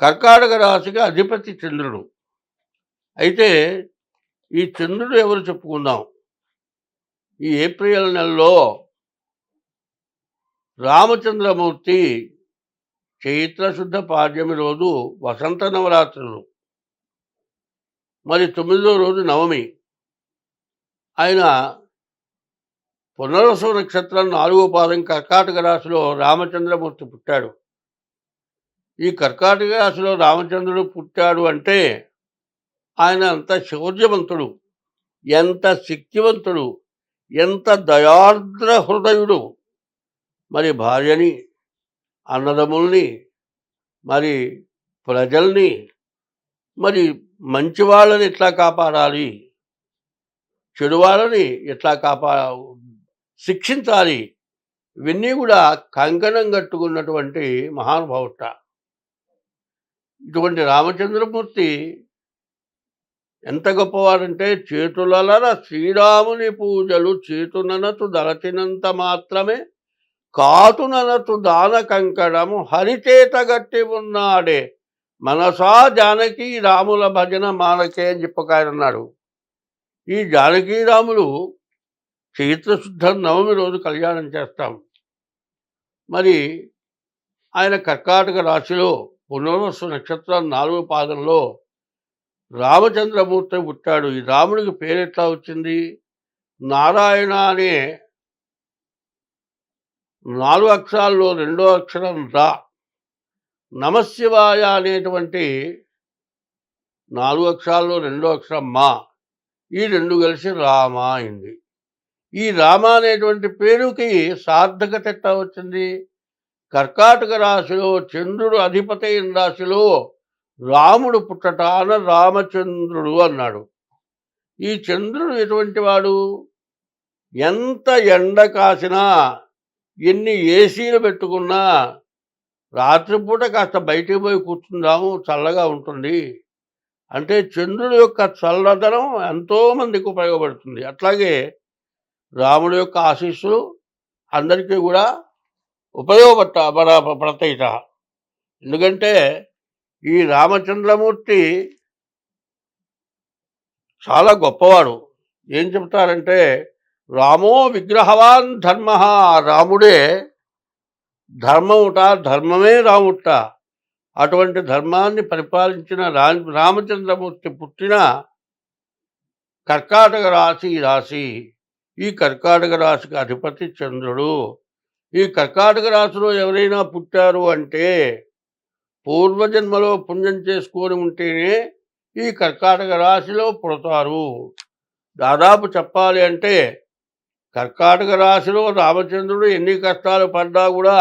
కర్కాటక రాశికి అధిపతి చంద్రుడు. అయితే ఈ చంద్రుడు ఎవరు చెప్పుకుందాం? ఈ ఏప్రిల్ నెలలో రామచంద్రమూర్తి చైత్రశుద్ధ పాడ్యమి రోజు వసంత నవరాత్రులు. మరి తొమ్మిదో రోజు నవమి. ఆయన పునరసు నక్షత్రం నాలుగో పాదం కర్కాటక రాశిలో రామచంద్రమూర్తి పుట్టాడు. ఈ కర్కాటక రాశిలో రామచంద్రుడు పుట్టాడు అంటే ఆయన అంత శౌర్యవంతుడు ఎంత శక్తివంతుడు ఎంత దయార్ద్ర హృదయుడు. మరి భార్యని అన్నదమ్ముల్ని మరి ప్రజల్ని మరి మంచి వాళ్ళని ఎట్లా కాపాడాలి? చెడు వాళ్ళని ఎట్లా కాపా శిక్షించాలి? ఇవన్నీ కూడా కంకణం కట్టుకున్నటువంటి మహానుభావుట. ఇటువంటి రామచంద్రమూర్తి ఎంత గొప్పవాడంటే చేతులలన శ్రీరాముని పూజలు చేతుననతు దళచినంత మాత్రమే కాటుననతు దాన కంకణము హరిచేతగట్టి ఉన్నాడే. మనసా జానకి రాముల భజన మానకే అని చెప్పకాయనన్నాడు. ఈ జానకి రాములు చైత్రశుద్ధ నవమి రోజు కళ్యాణం చేస్తాం. మరి ఆయన కర్కాటక రాశిలో పునర్వసు నక్షత్రం నాలుగో పాదంలో రామచంద్రమూర్తి పుట్టాడు. ఈ రాముడికి పేరు ఎట్లా వచ్చింది? నారాయణ అనే నాలుగు అక్షరాల్లో రెండో అక్షరం రా. నమశివాయ అనేటువంటి నాలుగు అక్షరాల్లో రెండో అక్షరం మా. ఈ రెండు కలిసి రామ అయింది. ఈ రామ అనేటువంటి పేరుకి సార్థకత ఎట్లా వచ్చింది? కర్కాటక రాశిలో చంద్రుడు అధిపతి అయిన రాశిలో రాముడు పుట్టటాన రామచంద్రుడు అన్నాడు. ఈ చంద్రుడు ఎటువంటి వాడు? ఎంత ఎండ కాసినా ఎన్ని ఏసీలు పెట్టుకున్నా రాత్రిపూట కాస్త బయటికి పోయి కూర్చుందాము చల్లగా ఉంటుంది. అంటే చంద్రుడి యొక్క చల్లదనం ఎంతోమందికి ఉపయోగపడుతుంది. అట్లాగే రాముడి యొక్క ఆశీస్సులు అందరికీ కూడా ఉపయోగపట్ట పడ- ఎందుకంటే ఈ రామచంద్రమూర్తి చాలా గొప్పవాడు. ఏం చెప్తారంటే రామో విగ్రహవాన్ ధర్మ రాముడే ధర్మముట ధర్మమే రాముట. అటువంటి ధర్మాన్ని పరిపాలించిన రా రామచంద్రమూర్తి పుట్టిన కర్కాటక రాశి రాశి. ఈ కర్కాటక రాశికి అధిపతి చంద్రుడు. ఈ కర్కాటక రాశిలో ఎవరైనా పుట్టారు అంటే పూర్వజన్మలో పుణ్యం చేసుకొని ఉంటేనే ఈ కర్కాటక రాశిలో పుడతారు. దాదాపు చెప్పాలి అంటే కర్కాటక రాశిలో రామచంద్రుడు ఎన్ని కష్టాలు పడ్డా కూడా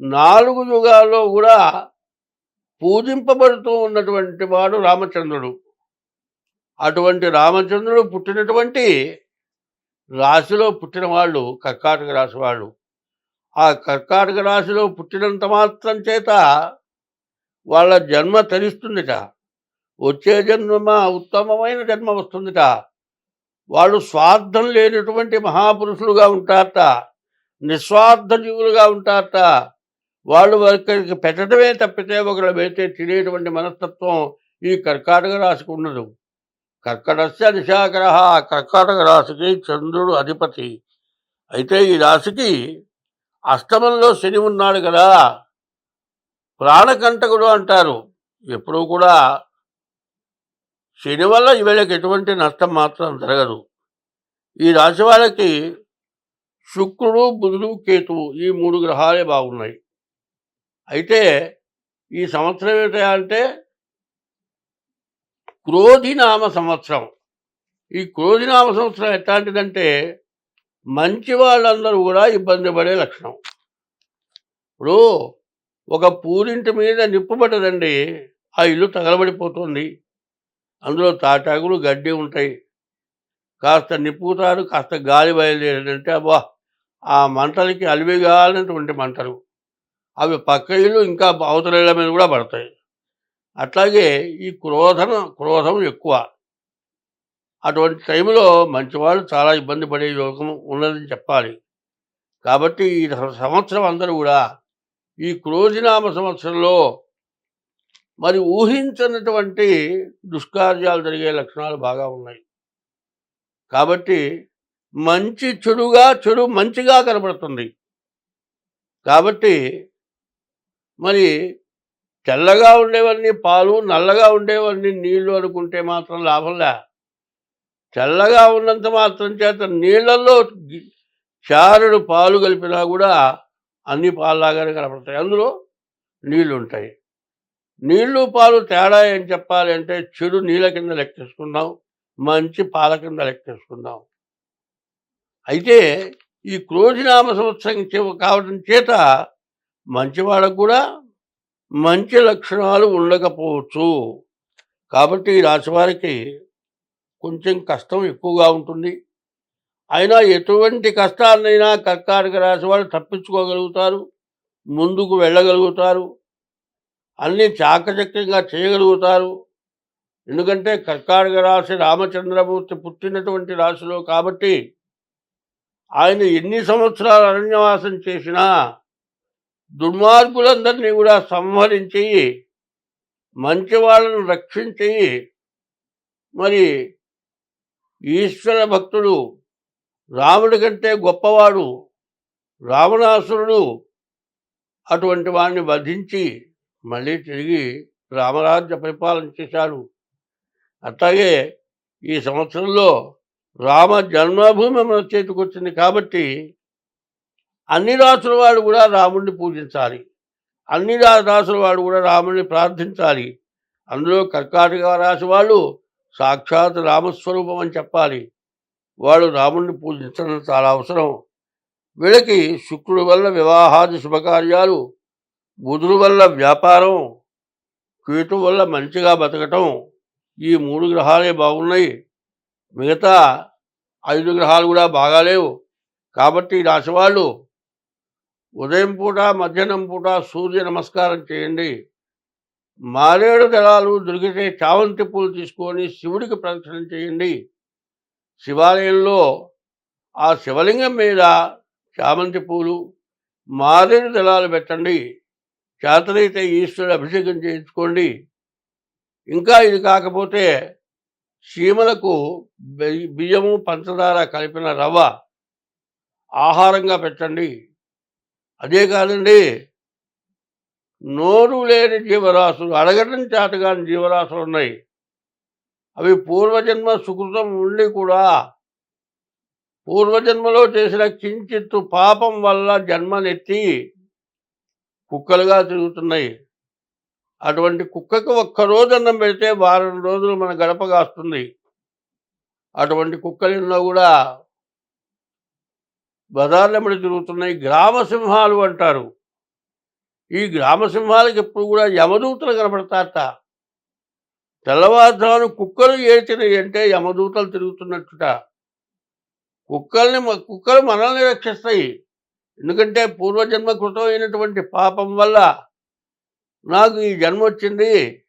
నాలుగు యుగాల్లో కూడా పూజింపబడుతూ ఉన్నటువంటి వాడు రామచంద్రుడు. అటువంటి రామచంద్రుడు పుట్టినటువంటి రాశిలో పుట్టిన వాళ్ళు కర్కాటక రాశి వాళ్ళు. ఆ కర్కాటక రాశిలో పుట్టినంత మాత్రం చేత వాళ్ళ జన్మ తెలుస్తుందిట వచ్చే జన్మ ఉత్తమమైన జన్మ వస్తుందిట. వాళ్ళు స్వార్థం లేనటువంటి మహాపురుషులుగా ఉంటారట. నిస్వార్థ జీవులుగా ఉంటారట. వాళ్ళు ఒకరికి పెట్టడమే తప్పితే ఒకరు పెడితే తినేటువంటి మనస్తత్వం ఈ కర్కాటక రాశికి ఉండదు. కర్కటస్య దిశాగ్రహ కర్కాటక రాశికి చంద్రుడు అధిపతి. అయితే ఈ రాశికి అష్టమంలో శని ఉన్నాడు కదా. ప్రాణకంటకుడు అంటారు. ఎప్పుడూ కూడా శని వల్ల వీళ్ళకి ఎటువంటి నష్టం మాత్రం జరగదు. ఈ రాశి వాళ్ళకి శుక్రుడు బుధుడు కేతువు ఈ మూడు గ్రహాలే బాగున్నాయి. అయితే ఈ సంవత్సరం ఏంటంటే అంటే క్రోధినామ సంవత్సరం. ఈ క్రోధినామ సంవత్సరం ఎట్లాంటిదంటే మంచి వాళ్ళందరూ కూడా ఇబ్బంది పడే లక్షణం. ఇప్పుడు ఒక పూరింటి మీద నిప్పుబడ్డదండి ఆ ఇల్లు తగలబడిపోతుంది. అందులో తాటాకులు గడ్డి ఉంటాయి. కాస్త నిప్పుతారు కాస్త గాలి బయలుదేరిందంటే అబ్బా ఆ మంటలకి అలివిగాలినటువంటి మంటలు. అవి పక్క ఇల్లు ఇంకా అవతల ఇళ్ళ మీద కూడా పడతాయి. అట్లాగే ఈ క్రోధన క్రోధం ఎక్కువ. అటువంటి టైంలో మంచివాళ్ళు చాలా ఇబ్బంది పడే యోగం ఉన్నదని చెప్పాలి. కాబట్టి ఈ సంవత్సరం అందరూ కూడా ఈ క్రోధినామ సంవత్సరంలో మరి ఊహించినటువంటి దుష్కార్యాలు జరిగే లక్షణాలు బాగా ఉన్నాయి. కాబట్టి మంచి చెడుగా చెడు మంచిగా కనబడుతుంది. కాబట్టి మరి తెల్లగా ఉండేవన్నీ పాలు నల్లగా ఉండేవన్నీ నీళ్ళు అనుకుంటే మాత్రం లాభంలే తెల్లగా ఉన్నంత మాత్రం చేత నీళ్ళల్లో చారుడు పాలు కలిపినా కూడా అన్ని పాలలాగానే కనపడతాయి. అందులో నీళ్ళు ఉంటాయి నీళ్ళు పాలు తేడా ఏం చెప్పాలి అంటే చెడు నీళ్ళ కింద లెక్కేసుకున్నాం మంచి పాల కింద లెక్కేసుకున్నాం అయితే ఈ క్రోధినామ సంవత్సరం చే- కావడం చేత మంచివాడకు కూడా మంచి లక్షణాలు ఉండకపోవచ్చు. కాబట్టి ఈ రాశివారికి కొంచెం కష్టం ఎక్కువగా ఉంటుంది. అయినా ఎటువంటి కష్టాన్నైనా కర్కాటక రాశి వాళ్ళు తప్పించుకోగలుగుతారు. ముందుకు వెళ్ళగలుగుతారు. అన్ని చాకచక్యంగా చేయగలుగుతారు. ఎందుకంటే కర్కాటక రాశి రామచంద్రమూర్తి పుట్టినటువంటి రాశిలో కాబట్టి ఆయన ఎన్ని సంవత్సరాలు అరణ్యవాసం చేసినా దుర్మార్గులందరినీ కూడా సంహరించి మంచి వాళ్ళను రక్షించి మరి ఈశ్వర భక్తుడు రాముడి కంటే గొప్పవాడు రావణాసురుడు అటువంటి వాడిని వధించి మళ్ళీ తిరిగి రామరాజ్య పరిపాలన చేశాడు అట్లాగే ఈ సంవత్సరంలో రామ జన్మభూమి మన చేతికి వచ్చింది కాబట్టి అన్ని రాసుల వాడు కూడా రాముడిని పూజించాలి. అన్ని రాసుల వాడు కూడా రాముడిని ప్రార్థించాలి. అందులో కర్కాటక రాశి వాళ్ళు సాక్షాత్ రామస్వరూపం అని చెప్పాలి. వాడు రాముడిని పూజించడం చాలా అవసరం. వీళ్ళకి శుక్రుడి వల్ల వివాహాది శుభకార్యాలు బుధుడు వల్ల వ్యాపారం కేతు వల్ల మంచిగా బతకటం ఈ మూడు గ్రహాలే బాగున్నాయి. మిగతా ఐదు గ్రహాలు కూడా బాగాలేవు. కాబట్టి ఈ వాళ్ళు ఉదయం పూట మధ్యాహ్నం పూట సూర్య నమస్కారం చేయండి. మారేడు దళాలు దొరికితే చామంతి పూలు తీసుకొని శివుడికి ప్రదక్షిణం చేయండి. శివాలయంలో ఆ శివలింగం మీద చామంతి పూలు మారేడు దళాలు పెట్టండి. చేతనైతే ఈశ్వరుడు అభిషేకం చేయించుకోండి. ఇంకా ఇది కాకపోతే చీమలకు బి- బియ్యము పంచదార కలిపిన రవ్వ ఆహారంగా పెట్టండి. అదే కాదండి నోరు లేని జీవరాశులు అడగటం చేతగాని జీవరాశులు ఉన్నాయి. అవి పూర్వజన్మ సుకృతం ఉండి కూడా పూర్వజన్మలో చేసిన కించిత్తు పాపం వల్ల జన్మనెత్తి కుక్కలుగా తిరుగుతున్నాయి. అటువంటి కుక్కకు ఒక్క రోజు అన్నం పెడితే వారం రోజులు మన గడప కాస్తుంది. అటువంటి కుక్కలున్నా కూడా బజార్లెంబడి తిరుగుతున్నాయి గ్రామ సింహాలు అంటారు. ఈ గ్రామసింహాలకు ఎప్పుడు కూడా యమదూతలు కనపడతారట. తెల్లవారుజాను కుక్కలు ఏడ్చినాయి అంటే యమదూతలు తిరుగుతున్నట్టుట. కుక్కల్ని కుక్కలు మనల్ని రక్షిస్తాయి. ఎందుకంటే పూర్వజన్మ కృతం అయినటువంటి పాపం వల్ల నాకు ఈ జన్మ వచ్చింది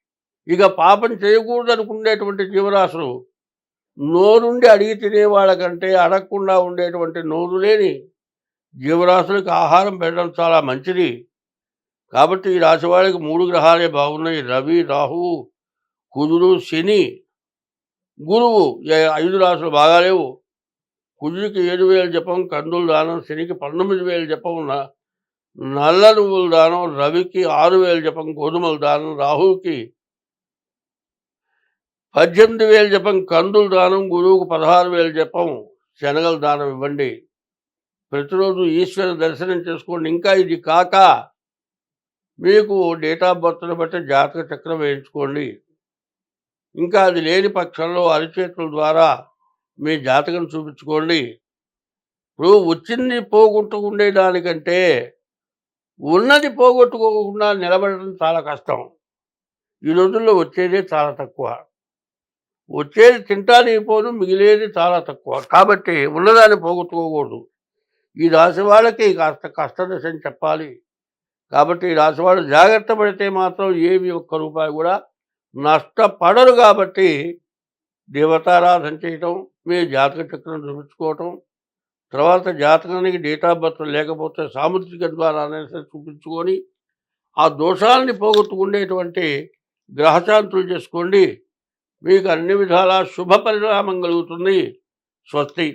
ఇక పాపం చేయకూడదు అనుకునేటువంటి జీవరాశులు నోరుండి అడిగి తినే వాళ్ళకంటే అడగకుండా ఉండేటువంటి నోరు లేని జీవరాశులకు ఆహారం పెట్టడం చాలా మంచిది. కాబట్టి ఈ రాశి వాళ్ళకి మూడు గ్రహాలే బాగున్నాయి. రవి రాహువు కుజుడు శని గురువు ఐదు రాసులు బాగాలేవు. కుజుడికి ఏడు వేలు జపం కందులు దానం శనికి పంతొమ్మిది వేలు జపం నల్ల నువ్వుల దానం రవికి ఆరు వేలు జపం గోధుమల దానం రాహువుకి పద్దెనిమిది వేలు జపం కందుల దానం గురువుకు పదహారు వేలు జపం శనగల దానం ఇవ్వండి. ప్రతిరోజు ఈశ్వర దర్శనం చేసుకోండి. ఇంకా ఇది కాక మీకు డేట్ ఆఫ్ బర్త్ని బట్టి జాతక చక్రం వేయించుకోండి. ఇంకా అది లేని పక్షంలో అరిచేతుల ద్వారా మీ జాతకం చూపించుకోండి. ఇప్పుడు వచ్చింది పోగొట్టుకుండే దానికంటే ఉన్నది పోగొట్టుకోకుండా నిలబడడం చాలా కష్టం. ఈ రోజుల్లో వచ్చేదే చాలా తక్కువ. వచ్చేది తింటానికి పోను మిగిలేది చాలా తక్కువ. కాబట్టి ఉన్నదాన్ని పోగొట్టుకోకూడదు. ఈ రాశి వాళ్ళకి కాస్త కష్టదశ అని చెప్పాలి. కాబట్టి ఈ రాశి వాళ్ళు జాగ్రత్త పడితే మాత్రం ఏమి ఒక్క రూపాయి కూడా నష్టపడరు కాబట్టి దేవతారాధన చేయటం మీ జాతక చక్రం చూపించుకోవటం తర్వాత జాతకానికి డేట్ ఆఫ్ బర్త్ లేకపోతే సాముద్రిక ద్వారా చూపించుకొని ఆ దోషాలని పోగొట్టుకునేటువంటి గ్రహశాంతులు చేసుకోండి. మీకు అన్ని విధాలా శుభ పరిణామం కలుగుతుంది స్వస్తి